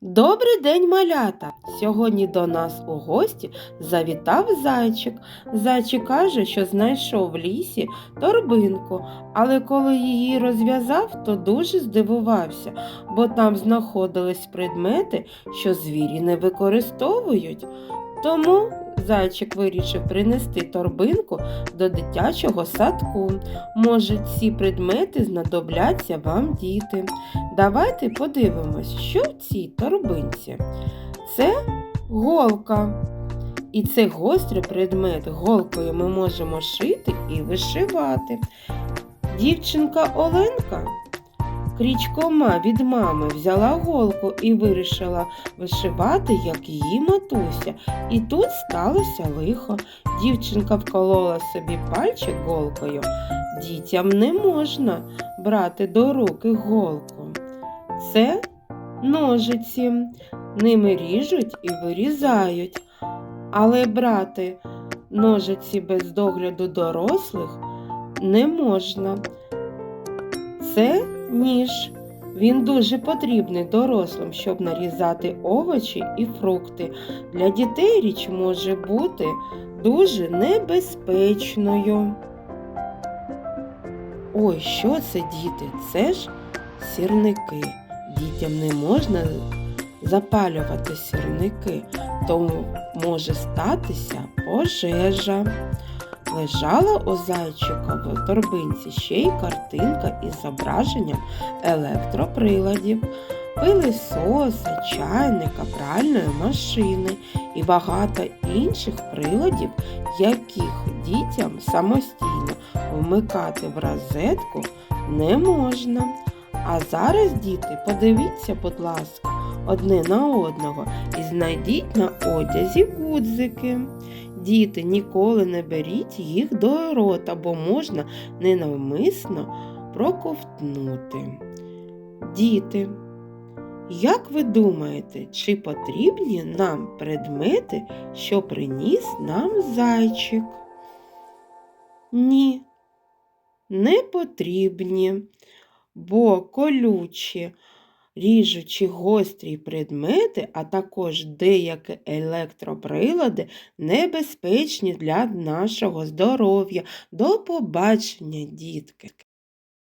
Добрий день, малята! Сьогодні до нас у гості завітав зайчик. Зайчик каже, що знайшов в лісі торбинку, але коли її розв'язав, то дуже здивувався, бо там знаходились предмети, що звірі не використовують. Тому зайчик вирішив принести торбинку до дитячого садку. Може, ці предмети знадобляться вам діти. Давайте подивимось, що в цій торбинці. Це голка. І це гострий предмет. Голкою ми можемо шити і вишивати. Дівчинка Оленка крічкома від мами взяла голку і вирішила вишивати, як її матуся. І тут сталося лихо. Дівчинка вколола собі пальчик голкою. Дітям не можна брати до руки голку. Це ножиці. Ними ріжуть і вирізають. Але брати ножиці без догляду дорослих не можна. Це ніж. Він дуже потрібний дорослим, щоб нарізати овочі і фрукти. Для дітей річ може бути дуже небезпечною. Ой, що це діти? Це ж сірники. Дітям не можна запалювати сірники, тому може статися пожежа. Лежала у зайчика в торбинці ще й картинка із зображенням електроприладів, пилисоса, чайника, пральної машини і багато інших приладів, яких дітям самостійно вмикати в розетку не можна. А зараз, діти, подивіться, будь ласка, одне на одного і знайдіть на одязі гудзики. Діти, ніколи не беріть їх до рота, бо можна ненавмисно проковтнути. Діти, як ви думаєте, чи потрібні нам предмети, що приніс нам зайчик? Ні, не потрібні, бо колючі, ріжучі гострі предмети, а також деякі електроприлади небезпечні для нашого здоров'я. До побачення, дітки!